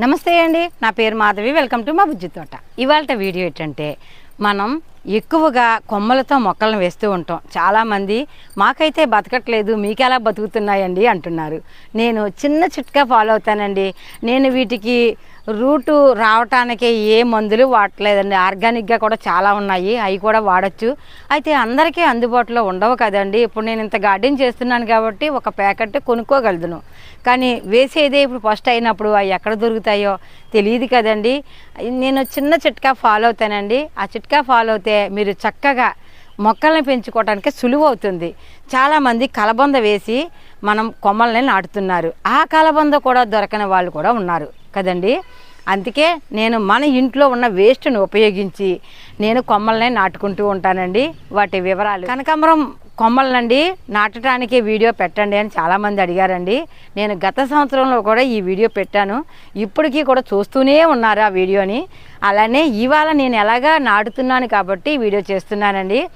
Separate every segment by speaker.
Speaker 1: నమస్తే అండి. నా పేరు మాధవి. వెల్కమ్ టు మా బుజ్జి తోట. ఇవాళ వీడియో ఏంటంటే మనం ఎక్కువగా కొమ్మలతో మొక్కలను వేస్తూ ఉంటాం. చాలామంది మాకైతే బతకట్లేదు మీకెలా బతుకుతున్నాయండి? అంటున్నారు. నేను చిన్న చిట్కా ఫాలో అవుతానండి. నేను వీటికి రూటు రావటానికి ఏ మందులు వాడట్లేదండి. ఆర్గానిక్గా కూడా చాలా ఉన్నాయి. అవి కూడా వాడచ్చు. అయితే అందరికీ అందుబాటులో ఉండవు కదండి. ఇప్పుడు నేను ఇంత గార్డెన్ చేస్తున్నాను కాబట్టి ఒక ప్యాకెట్ కొనుక్కోగలను. కానీ వేసేదే ఇప్పుడు ఫస్ట్ అయినప్పుడు అవి ఎక్కడ దొరుకుతాయో తెలియదు కదండి. నేను చిన్న చిట్కా ఫాలో అవుతానండి. ఆ చిట్కా ఫాలో అవుతే మీరు చక్కగా మొక్కల్ని పెంచుకోవడానికి సులువు అవుతుంది. చాలామంది కలబంద వేసి మనం కొమ్మల్ని నాటుతున్నారు. ఆ కలబంద కూడా దొరకని వాళ్ళు కూడా ఉన్నారు. కదండి? అందుకే నేను మన ఇంట్లో ఉన్న వేస్ట్ను ఉపయోగించి నేను కొమ్మలనే నాటుకుంటూ ఉంటానండి. వాటి వివరాలు. కనకాంబరం కొమ్మలనండి నాటడానికి వీడియో పెట్టండి అని చాలామంది అడిగారండి. నేను గత సంవత్సరంలో కూడా ఈ వీడియో పెట్టాను. ఇప్పటికీ కూడా చూస్తూనే ఉన్నారు ఆ వీడియోని. అలానే ఇవాళ నేను ఎలాగా నాటుతున్నాను కాబట్టి వీడియో చేస్తున్నానండి.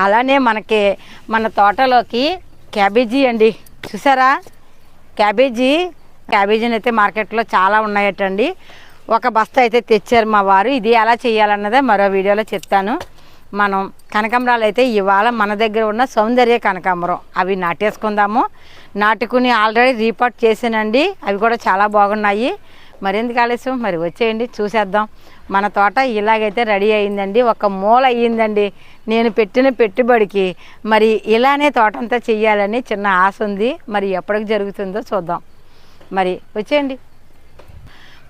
Speaker 1: అలానే మనకి మన తోటలోకి క్యాబేజీ అండి. చూసారా? క్యాబేజీ క్యాబేజీని అయితే మార్కెట్లో చాలా ఉన్నాయటండి. ఒక బస్తా అయితే తెచ్చారు మా వారు. ఇది ఎలా చేయాలన్నదే మరో వీడియోలో చెప్తాను. మనం కనకాంబరాలు అయితే ఇవాళ మన దగ్గర ఉన్న సౌందర్య కనకాంబరం. అవి నాటేసుకుందాము. నాటుకుని ఆల్రెడీ రీపాట్ చేసానండి అవి కూడా చాలా బాగున్నాయి. మరెందుకు ఆలస్యం? మరి వచ్చేయండి చూసేద్దాం. మన తోట ఇలాగైతే రెడీ అయిందండి. ఒక మూల అయ్యిందండి. నేను పెట్టిన పెట్టుబడికి. మరి ఇలానే తోటంతా చెయ్యాలని చిన్న ఆశ ఉంది. మరి ఎప్పటికి జరుగుతుందో చూద్దాం. మరి వచ్చేయండి.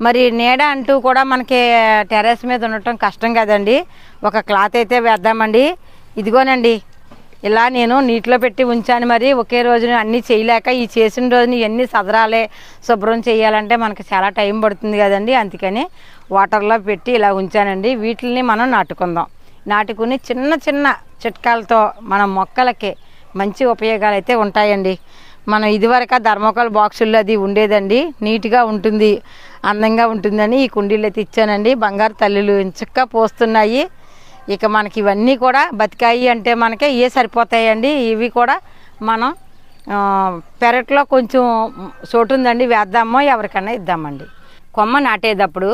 Speaker 1: మరి నీడ అంటూ కూడా మనకి టెర్రస్ మీద ఉండటం కష్టం కదండి. ఒక క్లాత్ అయితే వేద్దామండి. ఇదిగోనండి ఇలా నేను నీటిలో పెట్టి ఉంచాను మరి. ఒకే రోజున అన్నీ చేయలేక ఈ చేసిన రోజున ఇవన్నీ సదరాలే శుభ్రం చేయాలంటే మనకు చాలా టైం పడుతుంది కదండి. అందుకని వాటర్లో పెట్టి ఇలా ఉంచానండి. వీటిని మనం నాటుకుందాం. నాటుకుని చిన్న చిన్న చిట్కాలతో మన మొక్కలకి మంచి ఉపయోగాలు అయితే ఉంటాయండి. మనం ఇదివరకు ధర్మకోల్ బాక్సుల్లో అది ఉండేదండి. నీట్గా ఉంటుంది అందంగా ఉంటుందని ఈ కుండీలు అయితే ఇచ్చానండి బంగారు తల్లులు ఇంచక్క పోస్తున్నాయి. ఇక మనకి ఇవన్నీ కూడా బతికాయి అంటే మనకి ఏ సరిపోతాయండి? ఇవి కూడా మనం పెరట్లో కొంచెం చోటు ఉందండి వేద్దామో ఎవరికైనా ఇద్దామండి. కొమ్మ నాటేటప్పుడు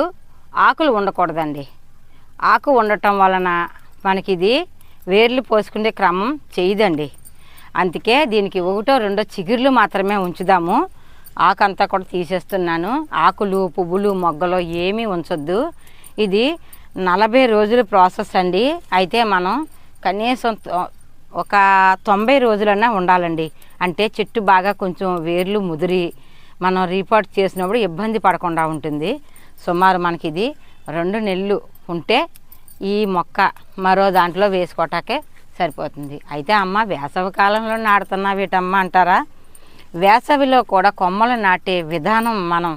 Speaker 1: ఆకులు ఉండకూడదండి. ఆకు ఉండటం వలన మనకి ఇది వేర్లు పోసుకునే క్రమం చేయదండి. అందుకే దీనికి ఒకటో రెండో చిగుర్లు మాత్రమే ఉంచుదాము. ఆకు అంతా కూడా తీసేస్తున్నాను. ఆకులు పువ్వులు మొగ్గలు ఏమీ ఉంచొద్దు. ఇది నలభై రోజుల ప్రాసెస్ అండి. అయితే మనం కనీసం ఒక తొంభై రోజులన్నా ఉండాలండి. అంటే చెట్టు బాగా కొంచెం వేర్లు ముదిరి మనం రీపోర్ట్ చేసినప్పుడు ఇబ్బంది పడకుండా ఉంటుంది. సుమారు మనకి ఇది రెండు నెలలు ఉంటే ఈ మొక్క మరో దాంట్లో వేసుకోవటాకే సరిపోతుంది. అయితే అమ్మ వేసవి కాలంలో నాడుతున్నా వీటమ్మ అంటారా? వేసవిలో కూడా కొమ్మలు నాటే విధానం మనం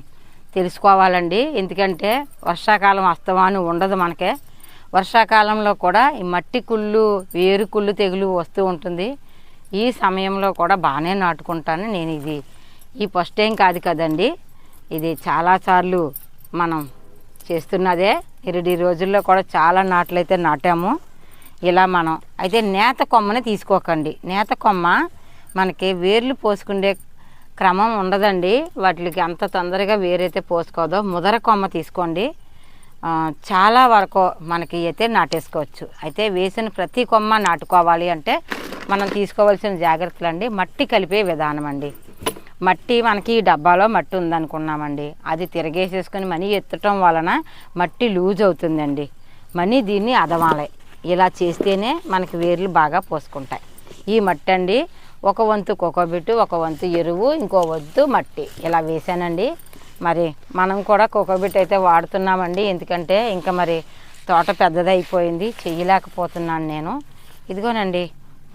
Speaker 1: తెలుసుకోవాలండి. ఎందుకంటే వర్షాకాలం అస్తమాను ఉండదు మనకే. వర్షాకాలంలో కూడా ఈ మట్టి కుళ్ళు వేరు కుళ్ళు తెగులు వస్తూ ఉంటుంది. ఈ సమయంలో కూడా బాగానే నాటుకుంటాను నేను ఇది. ఈ ఫస్ట్ టైం కాదు కదండి. ఇది చాలాసార్లు మనం చేస్తున్నదే. ఇరవై రోజుల్లో కూడా చాలా నాట్లు అయితే నాటాము. ఇలా మనం. అయితే నేత కొమ్మని తీసుకోకండి. నేత కొమ్మ మనకి వేర్లు పోసుకునే క్రమం ఉండదండి. వాటికి అంత తొందరగా వేరైతే పోసుకోదో. ముదర కొమ్మ తీసుకోండి. చాలా వరకు మనకి అయితే నాటేసుకోవచ్చు. అయితే వేసిన ప్రతి కొమ్మ నాటుకోవాలి అంటే మనం తీసుకోవాల్సిన జాగ్రత్తలు అండి మట్టి కలిపే విధానం అండి. మట్టి మనకి ఈ డబ్బాలో మట్టి ఉందనుకున్నామండి. అది తిరగేసేసుకొని మనీ ఎత్తటం వలన మట్టి లూజ్ అవుతుందండి. మనీ దీన్ని అదమాలి. ఇలా చేస్తేనే మనకి వేర్లు బాగా పోసుకుంటాయి. ఈ మట్టి అండి ఒక వంతు కోకోబిట్టు ఒక వంతు ఎరువు ఇంకో వంతు మట్టి. ఇలా వేసానండి మరి మనం కూడా కోకోబిట్ అయితే వాడుతున్నామండి. ఎందుకంటే ఇంకా మరి తోట పెద్దదైపోయింది చెయ్యలేకపోతున్నాను నేను. ఇదిగోనండి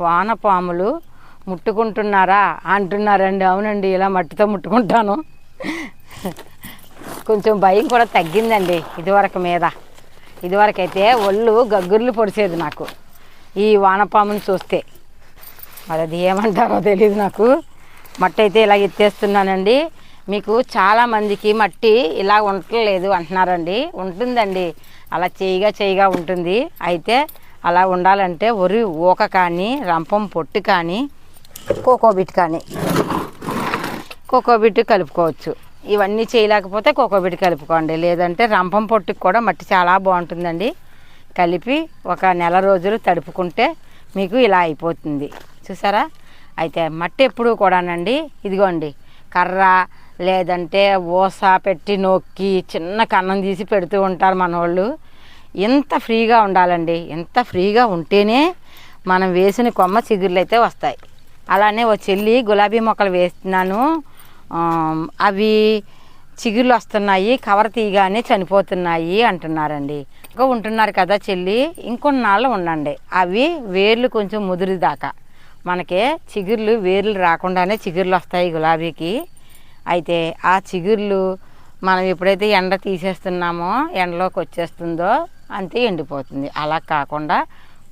Speaker 1: వానపాములు ముట్టుకుంటున్నారా అంటున్నారండి. అవునండి ఇలా మట్టితో ముట్టుకుంటాను. కొంచెం భయం కూడా తగ్గిందండి ఇదివరకు మీద. ఇదివరకైతే ఒళ్ళు గగ్గుర్లు పొడిచేది నాకు. ఈ వానపాముని చూస్తే. మరి అది ఏమంటారో తెలియదు నాకు. మట్టి అయితే ఇలా ఎత్తేస్తున్నానండి. మీకు చాలామందికి మట్టి ఇలా ఉండట్లేదు అంటున్నారండి. ఉంటుందండి. అలా చేయిగా చేయిగా ఉంటుంది. అయితే అలా ఉండాలంటే ఒరి ఊక కానీ రంపం పొట్టు కానీ కోకోబిట్ కానీ కోకోబిట్ కలుపుకోవచ్చు. ఇవన్నీ చేయలేకపోతే కోకోబిట్ కలుపుకోండి. లేదంటే రంపం పొట్టుకి కూడా మట్టి చాలా బాగుంటుందండి. కలిపి ఒక నెల రోజులు తడుపుకుంటే మీకు ఇలా అయిపోతుంది. చూసారా? అయితే మట్టి ఎప్పుడు కూడానండి. ఇదిగోండి. కర్ర లేదంటే ఊస పెట్టి నొక్కి చిన్న కన్నం తీసి పెడుతూ ఉంటారు మన వాళ్ళు ఎంత ఫ్రీగా ఉండాలండి. ఎంత ఫ్రీగా ఉంటేనే మనం వేసిన కొమ్మ చిగుర్లు అయితే వస్తాయి. అలానే ఓ చెల్లి గులాబీ మొక్కలు వేస్తున్నాను. అవి చిగుళ్ళు వస్తున్నాయి కవర్ తీయగానే చనిపోతున్నాయి అంటున్నారండి. ఇంకా ఉంటున్నారు కదా చెల్లి ఇంకొన్నాళ్ళు ఉండండి. అవి వేర్లు కొంచెం ముదిరిదాకా. మనకి చిగుర్లు వేర్లు రాకుండానే చిగుర్లు వస్తాయి గులాబీకి. అయితే ఆ చిగుర్లు మనం ఎప్పుడైతే ఎండ తీసేస్తున్నామో ఎండలోకి వచ్చేస్తుందో అంతే ఎండిపోతుంది. అలా కాకుండా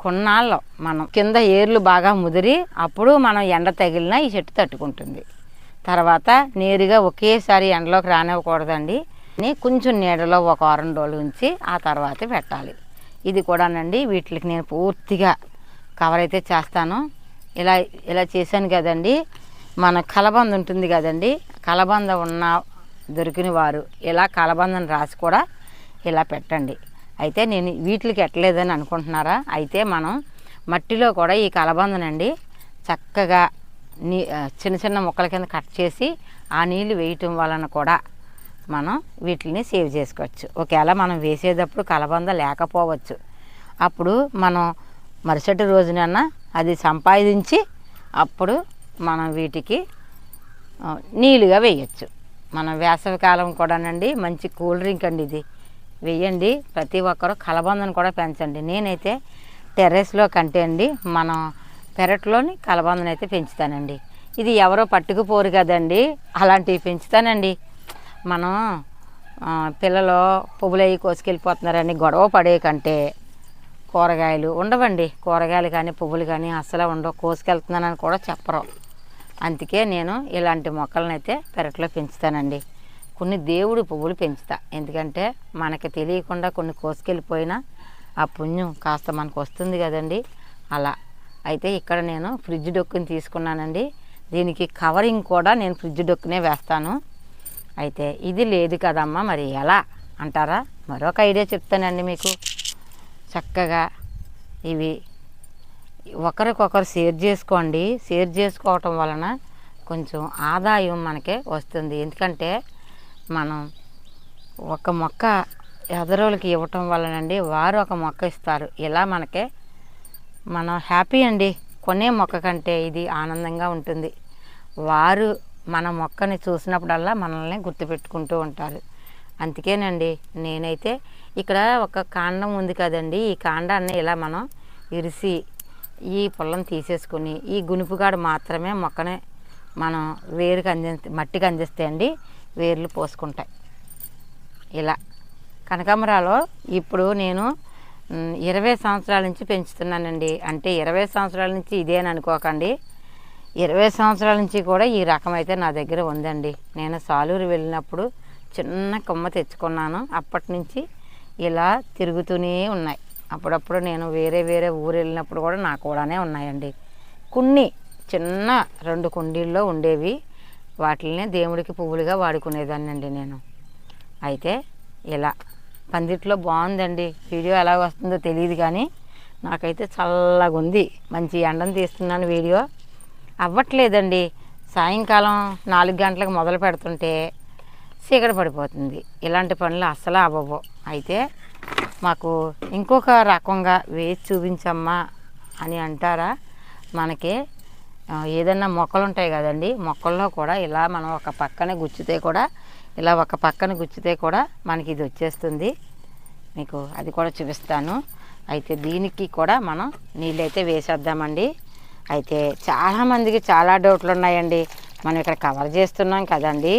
Speaker 1: కొన్నాళ్ళు మనం. కింద ఏర్లు బాగా ముదిరి అప్పుడు మనం ఎండ తగిలినా ఈ చెట్టు తట్టుకుంటుంది. తర్వాత నేరుగా ఒకేసారి ఎండలోకి రానివ్వకూడదండి. కొంచెం నీడలో ఒక వారం రోజులు ఉంచి ఆ తర్వాత పెట్టాలి. ఇది కూడానండి వీటికి నేను పూర్తిగా కవర్ అయితే చేస్తాను. ఇలా ఇలా చేశాను కదండి. మన కలబంద ఉంటుంది కదండి. కలబంద ఉన్న దొరికిన వారు ఇలా కలబందని రాసి కూడా ఇలా పెట్టండి. అయితే నేను వీటికి ఎట్టలేదని అనుకుంటున్నారా? అయితే మనం మట్టిలో కూడా ఈ కలబందనండి చక్కగా నీ చిన్న చిన్న ముక్కల కింద కట్ చేసి ఆ నీళ్ళు వేయటం వలన కూడా మనం వీటిని సేవ్ చేసుకోవచ్చు. ఒకవేళ మనం వేసేటప్పుడు కలబంద లేకపోవచ్చు. అప్పుడు మనం మరుసటి రోజునన్నా అది సంపాదించి అప్పుడు మనం వీటికి నీళ్ళుగా వేయచ్చు. మనం వేసవికాలం కూడానండి మంచి కూల్ డ్రింక్ అండి ఇది. వేయండి ప్రతి ఒక్కరూ కలబందను కూడా పెంచండి. నేనైతే టెర్రస్లో కంటే అండి మనం పెరట్లోని కలబందను అయితే పెంచుతానండి. ఇది ఎవరో పట్టుకుపోరు కదండి అలాంటివి పెంచుతానండి. మనం పిల్లలు పువ్వులు కోసుకెళ్ళిపోతున్నారని గొడవ పడే కంటే కూరగాయలు ఉండవండి. కూరగాయలు కానీ పువ్వులు కానీ అస్సలు ఉండవు. కోసుకెళ్తున్నానని కూడా చెప్పరు. అందుకే నేను ఇలాంటి మొక్కలను అయితే పెరట్లో పెంచుతానండి. కొన్ని దేవుడి పువ్వులు పెంచుతా. ఎందుకంటే మనకి తెలియకుండా కొన్ని కోసుకెళ్ళిపోయినా ఆ పుణ్యం కాస్త మనకు వస్తుంది కదండి. అలా. అయితే ఇక్కడ నేను ఫ్రిడ్జ్ డొక్కుని తీసుకున్నానండి. దీనికి కవరింగ్ కూడా నేను ఫ్రిడ్జ్ డొక్కునే వేస్తాను. అయితే ఇది లేదు కదమ్మా మరి ఎలా అంటారా? మరొక ఐడియా చెప్తానండి మీకు. చక్కగా ఇవి ఒకరికొకరు షేర్ చేసుకోండి. షేర్ చేసుకోవటం వలన కొంచెం ఆదాయం మనకే వస్తుంది. ఎందుకంటే మనం ఒక మొక్క ఎదరోళ్ళకి ఇవ్వటం వలనండి వారు ఒక మొక్క ఇస్తారు. ఇలా మనకే మనం హ్యాపీ అండి. కొనే మొక్క కంటే ఇది ఆనందంగా ఉంటుంది. వారు మన మొక్కని చూసినప్పుడల్లా మనల్ని గుర్తుపెట్టుకుంటూ ఉంటారు. అందుకేనండి నేనైతే ఇక్కడ ఒక కాండం ఉంది కదండి. ఈ కాండాన్ని ఇలా మనం ఇరిసి ఈ పుల్లని తీసేసుకుని ఈ గునుపుగాడు మాత్రమే మొక్కని మనం వేరుకి అందిస్తే మట్టికి అందిస్తే అండి వేర్లు పోసుకుంటాయి. ఇలా. కనకాంబరాలో ఇప్పుడు నేను ఇరవై సంవత్సరాల నుంచి పెంచుతున్నానండి. అంటే ఇరవై సంవత్సరాల నుంచి ఇదేని అనుకోకండి. ఇరవై సంవత్సరాల నుంచి కూడా ఈ రకం అయితే నా దగ్గర ఉందండి. నేను సాలూరు వెళ్ళినప్పుడు చిన్న కొమ్మ తెచ్చుకున్నాను. అప్పటి నుంచి ఇలా తిరుగుతూనే ఉన్నాయి. అప్పుడప్పుడు నేను వేరే వేరే ఊరు వెళ్ళినప్పుడు కూడా నాకు కూడానే ఉన్నాయండి. కొన్ని చిన్న రెండు కుండీల్లో ఉండేవి. వాటిల్ని దేవుడికి పువ్వులుగా వాడుకునేదాన్ని అండి నేను. అయితే ఇలా పందిట్లో బాగుందండి. వీడియో ఎలా వస్తుందో తెలియదు కానీ నాకైతే చల్లగా ఉంది మంచి ఎండను తీస్తున్నాను వీడియో. అవ్వట్లేదండి. సాయంకాలం నాలుగు గంటలకు మొదలు పెడుతుంటే చీకటి పడిపోతుంది. ఇలాంటి పనులు అస్సలు అవ్వవు. అయితే మాకు ఇంకొక రకంగా వేసి చూపించమ్మా అని అంటారా? మనకి ఏదైనా ఏదన్నా మొక్కలు ఉంటాయి కదండి. మొక్కల్లో కూడా ఇలా మనం ఒక పక్కనే గుచ్చితే కూడా ఇలా ఒక పక్కన గుచ్చితే కూడా మనకి ఇది వచ్చేస్తుంది. మీకు అది కూడా చూపిస్తాను. అయితే దీనికి కూడా మనం నీళ్ళైతే వేసేద్దామండి. అయితే చాలామందికి చాలా డౌట్లు ఉన్నాయండి. మనం ఇక్కడ కవర్ చేస్తున్నాం కదండి.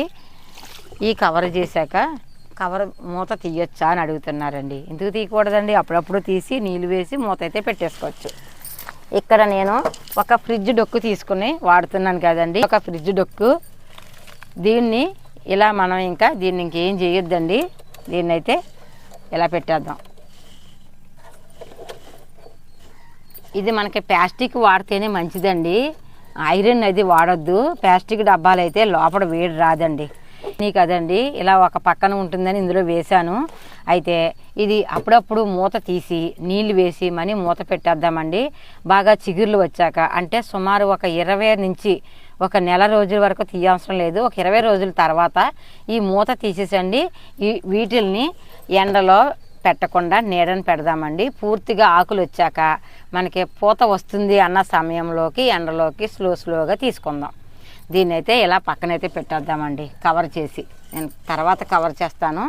Speaker 1: ఈ కవర్ చేశాక కవర్ మూత తీయొచ్చా అని అడుగుతున్నారండి. ఎందుకు తీయకూడదండి? అప్పుడప్పుడు తీసి నీళ్ళు వేసి మూత అయితే పెట్టేసుకోవచ్చు. ఇక్కడ నేను ఒక ఫ్రిడ్జ్ డొక్కు తీసుకుని వాడుతున్నాను కదండి. ఒక ఫ్రిడ్జ్ డొక్కు. దీన్ని ఇలా మనం ఇంకా దీన్ని ఇంకేం చేయొద్దండి. దీన్ని అయితే ఇలా పెట్టేద్దాం. ఇది మనకి ప్లాస్టిక్ వాడితేనే మంచిదండి. ఐరన్ అది వాడొద్దు. ప్లాస్టిక్ డబ్బాలు అయితే లోపల వేడి రాదండి. నీ కదండి. ఇలా ఒక పక్కన ఉంటుందని ఇందులో వేశాను. అయితే ఇది అప్పుడప్పుడు మూత తీసి నీళ్ళు వేసి మనీ మూత పెట్టేద్దామండి. బాగా చిగుర్లు వచ్చాక అంటే సుమారు ఒక ఇరవై నుంచి ఒక నెల రోజుల వరకు తీయవసరం లేదు. ఒక ఇరవై రోజుల తర్వాత ఈ మూత తీసేసండి. ఈ వీటిల్ని ఎండలో పెట్టకుండా నీడని పెడదామండి. పూర్తిగా ఆకులు వచ్చాక మనకి పూత వస్తుంది అన్న సమయంలోకి ఎండలోకి స్లో స్లోగా తీసుకుందాం. దీన్ని అయితే ఇలా పక్కనైతే పెట్టేద్దామండి. కవర్ చేసి నేను తర్వాత కవర్ చేస్తాను.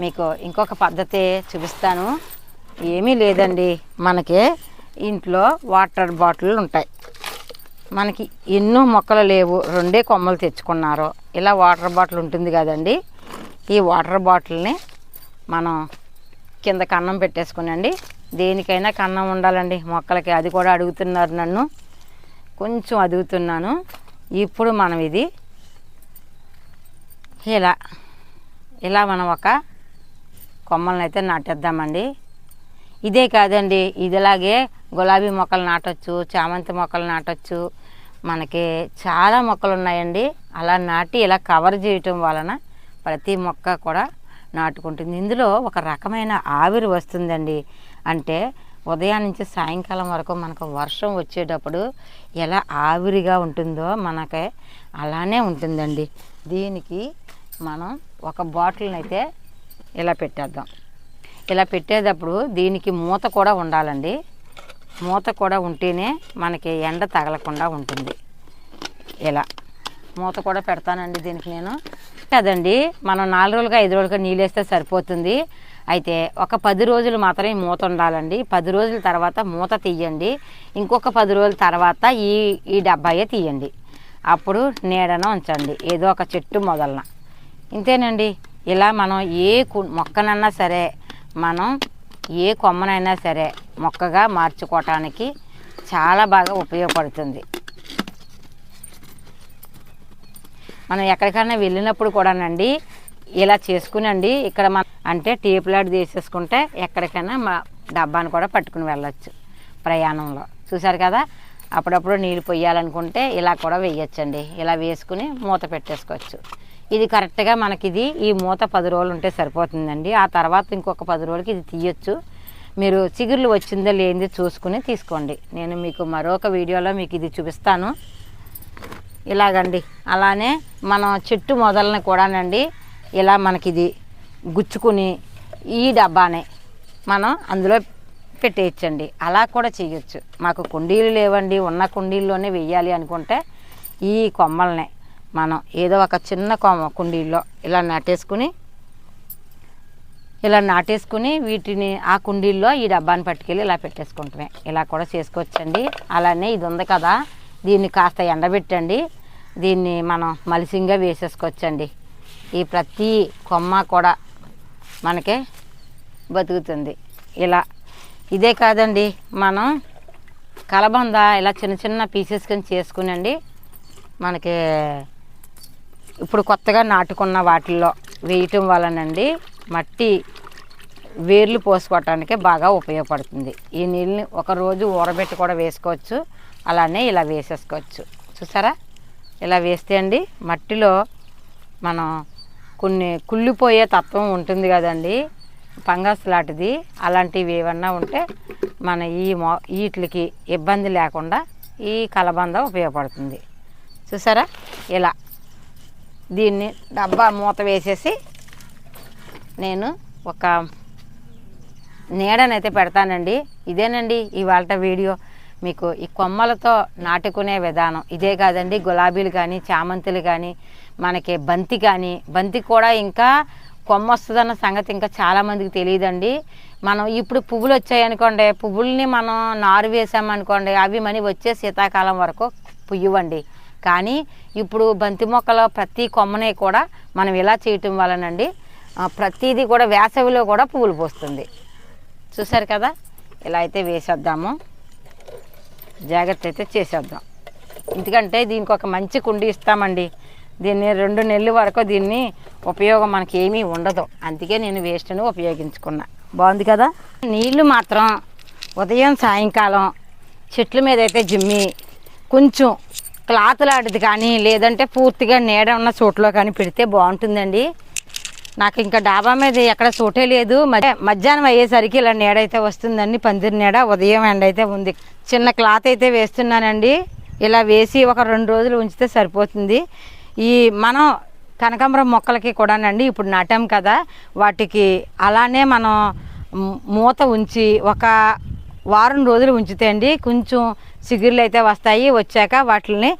Speaker 1: మీకు ఇంకొక పద్ధతి చూపిస్తాను. ఏమీ లేదండి. మనకి ఇంట్లో వాటర్ బాటిల్ ఉంటాయి. మనకి ఎన్నో మొక్కలు లేవు. రెండే కొమ్మలు తెచ్చుకున్నారు. ఇలా వాటర్ బాటిల్ ఉంటుంది కదండి. ఈ వాటర్ బాటిల్ని మనం కింద కన్నం పెట్టేసుకునండి. దేనికైనా కన్నం ఉండాలండి మొక్కలకి. అది కూడా అడుగుతున్నారు నన్ను. కొంచెం అదుగుతున్నాను. ఇప్పుడు మనం ఇది ఇలా ఇలా మనం ఒక కొమ్మలను అయితే నాటేద్దామండి. ఇదే కాదండి. ఇదిలాగే గులాబీ మొక్కలు నాటొచ్చు చామంతి మొక్కలు నాటొచ్చు. మనకి చాలా మొక్కలు ఉన్నాయండి అలా నాటి ఇలా కవర్ చేయటం వలన ప్రతి మొక్క కూడా నాటుకుంటుంది. ఇందులో ఒక రకమైన ఆవిరి వస్తుందండి. అంటే ఉదయం నుంచి సాయంకాలం వరకు మనకు వర్షం వచ్చేటప్పుడు ఎలా ఆవిరిగా ఉంటుందో మనకి అలానే ఉంటుందండి. దీనికి మనం ఒక బాటిల్ని అయితే ఇలా పెట్టేద్దాం. ఇలా పెట్టేటప్పుడు దీనికి మూత కూడా ఉండాలండి. మూత కూడా ఉంటేనే మనకి ఎండ తగలకుండా ఉంటుంది. ఇలా మూత కూడా పెడతానండి దీనికి నేను. కదండి మనం నాలుగు రోజులుగా ఐదు రోజులుగా నీళ్ళు వేస్తే సరిపోతుంది. అయితే ఒక పది రోజులు మాత్రమే మూత ఉండాలండి. పది రోజుల తర్వాత మూత తీయండి. ఇంకొక పది రోజుల తర్వాత ఈ ఈ డబ్బాయే తీయండి. అప్పుడు నీడన ఉంచండి. ఏదో ఒక చెట్టు మొదలన. ఇంతేనండి. ఇలా మనం ఏ కు- మొక్కనన్నా సరే మనం ఏ కొమ్మనైనా సరే మొక్కగా మార్చుకోవటానికి చాలా బాగా ఉపయోగపడుతుంది. మనం ఎక్కడికైనా వెళ్ళినప్పుడు కూడానండి ఇలా చేసుకునండి. ఇక్కడ మన అంటే టేప్ లాంటి తీసేసుకుంటే ఎక్కడికైనా మా డబ్బాను కూడా పట్టుకుని వెళ్ళచ్చు ప్రయాణంలో. చూసారు కదా అప్పుడప్పుడు నీళ్ళు పొయ్యాలనుకుంటే ఇలా కూడా వేయచ్చండి. ఇలా వేసుకుని మూత పెట్టేసుకోవచ్చు. ఇది కరెక్ట్గా మనకి ఇది ఈ మూత పది రోజులు ఉంటే సరిపోతుందండి. ఆ తర్వాత ఇంకొక పది రోజులకి ఇది తీయొచ్చు. మీరు చిగుర్లు వచ్చిందో లేనిది చూసుకుని తీసుకోండి. నేను మీకు మరొక వీడియోలో మీకు ఇది చూపిస్తాను. ఇలాగండి. అలానే మన చెట్టు మొదలని కూడానండి ఇలా మనకి ఇది గుచ్చుకుని ఈ డబ్బానే మనం అందులో పెట్టేయచ్చండి. అలా కూడా చేయొచ్చు. మాకు కుండీలు లేవండి. ఉన్న కుండీల్లోనే వెయ్యాలి అనుకుంటే ఈ కొమ్మలనే మనం ఏదో ఒక చిన్న కొమ్మ కుండీల్లో ఇలా నాటేసుకుని ఇలా నాటేసుకుని వీటిని ఆ కుండీల్లో ఈ డబ్బాని పట్టుకెళ్ళి ఇలా పెట్టేసుకుంటామే. ఇలా కూడా చేసుకోవచ్చండి. అలానే ఇది ఉంది కదా దీన్ని కాస్త ఎండబెట్టండి. దీన్ని మనం మలిసింగా వేసేసుకోవచ్చండి. ఈ ప్రతి కొమ్మ కూడా మనకి బతుకుతుంది. ఇలా ఇదే కాదండి మనం కలబంద ఇలా చిన్న చిన్న పీసెస్ కింద చేసుకునండి మనకి ఇప్పుడు కొత్తగా నాటుకున్న వాటిల్లో వేయటం వలనండి మట్టి వేర్లు పోసుకోవటానికి బాగా ఉపయోగపడుతుంది. ఈ నీళ్ళని ఒకరోజు ఊరబెట్టి కూడా వేసుకోవచ్చు. అలానే ఇలా వేసేసుకోవచ్చు. చూసారా? ఇలా వేస్తే అండి మట్టిలో మనం కొన్ని కుళ్ళిపోయే తత్వం ఉంటుంది కదండి. ఫంగస్ లాంటిది. అలాంటివి ఏమన్నా ఉంటే మన ఈ మో వీటికి ఇబ్బంది లేకుండా ఈ కలబంద ఉపయోగపడుతుంది. చూసారా? ఇలా దీన్ని డబ్బా మూత వేసేసి నేను ఒక నీడనైతే పెడతానండి. ఇదేనండి ఇవాళ వీడియో. మీకు ఈ కొమ్మలతో నాటుకునే విధానం. ఇదే కాదండి గులాబీలు కానీ చామంతులు కానీ మనకి బంతి కానీ. బంతి కూడా ఇంకా కొమ్మ వస్తుందన్న సంగతి ఇంకా చాలామందికి తెలియదండి. మనం ఇప్పుడు పువ్వులు వచ్చాయనుకోండి పువ్వుల్ని మనం నారు వేసామనుకోండి అవి మని వచ్చే శీతాకాలం వరకు పుయ్యవండి. కానీ ఇప్పుడు బంతి మొక్కల ప్రతి కొమ్మనే కూడా మనం ఇలా చేయటం వలనండి ప్రతిదీ కూడా వేసవిలో కూడా పువ్వులు పోస్తుంది. చూసారు కదా? ఇలా అయితే వేసేద్దాము. జాగ్రత్త అయితే చేసేద్దాం. ఎందుకంటే దీనికి ఒక మంచి కుండి ఇస్తామండి. దీన్ని రెండు నెలల వరకు దీన్ని ఉపయోగం మనకి ఏమీ ఉండదు. అందుకే నేను వేస్ట్ని ఉపయోగించుకున్నా. బాగుంది కదా? నీళ్ళు మాత్రం ఉదయం సాయంకాలం చెట్ల మీద అయితే జిమ్మి కొంచెం క్లాత్ లాంటిది కానీ లేదంటే పూర్తిగా నీడ ఉన్న చోట్లో కానీ పెడితే బాగుంటుందండి. నాకు ఇంకా డాబా మీద ఎక్కడ చోటే లేదు. మధ్యాహ్నం అయ్యేసరికి ఇలా నీడ అయితే వస్తుందండి. పందిరి నీడ ఉదయం ఎండ అయితే ఉంది. చిన్న క్లాత్ అయితే వేస్తున్నానండి. ఇలా వేసి ఒక రెండు రోజులు ఉంచితే సరిపోతుంది. ఈ మనం కనకాంబరం మొక్కలకి కూడానండి ఇప్పుడు నాటాం కదా. వాటికి అలానే మనం మూత ఉంచి ఒక వారం రోజులు ఉంచితే అండి కొంచెం చిగుర్లు అయితే వస్తాయి. వచ్చాక వాటిని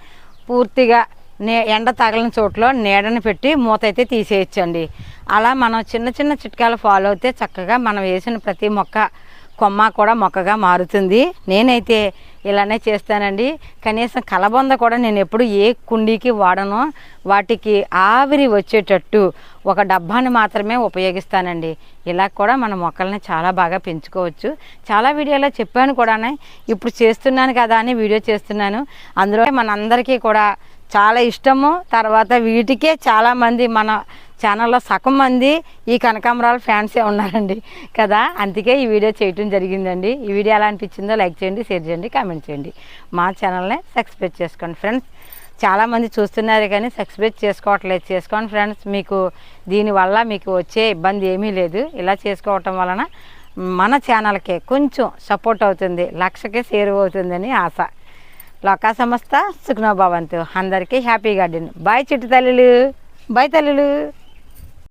Speaker 1: పూర్తిగా నే ఎండ తగలని చోట్ల నీడని పెట్టి మూత అయితే తీసేయచ్చండి. అలా మనం చిన్న చిన్న చిట్కాలు ఫాలో అయితే చక్కగా మనం వేసిన ప్రతి మొక్క కొమ్మ కూడా మొక్కగా మారుతుంది. నేనైతే ఇలానే చేస్తానండి. కనీసం కలబంద కూడా నేను ఎప్పుడు ఏ కుండీకి వాడను. వాటికి ఆవిరి వచ్చేటట్టు ఒక డబ్బాని మాత్రమే ఉపయోగిస్తానండి. ఇలా కూడా మన మొక్కల్ని చాలా బాగా పెంచుకోవచ్చు. చాలా వీడియోలో చెప్పాను కూడానే. ఇప్పుడు చేస్తున్నాను కదా అని వీడియో చేస్తున్నాను. అందులో మనందరికీ కూడా చాలా ఇష్టము. తర్వాత వీటికే చాలామంది మన ఛానల్లో సగం మంది ఈ కనకాంబరాల ఫ్యాన్సే ఉన్నారండి కదా? అందుకే ఈ వీడియో చేయటం జరిగిందండి. ఈ వీడియో ఎలా అనిపించిందో లైక్ చేయండి షేర్ చేయండి కామెంట్ చేయండి. మా ఛానల్ని సబ్స్క్రైబ్ చేసుకోండి ఫ్రెండ్స్. చాలామంది చూస్తున్నారు కానీ సబ్స్క్రైబ్ చేసుకోవట్లేదు. చేసుకోండి ఫ్రెండ్స్. మీకు దీనివల్ల మీకు వచ్చే ఇబ్బంది ఏమీ లేదు. ఇలా చేసుకోవటం వలన మన ఛానల్కి కొంచెం సపోర్ట్ అవుతుంది. లక్షకే సేవ్ అవుతుందని ఆశ. లోకా సంస్థ సుఖ్నోభవంతు అందరికీ హ్యాపీ గార్డెన్. బాయ్ చిట్టు తల్లులు. బాయ్ తల్లులు.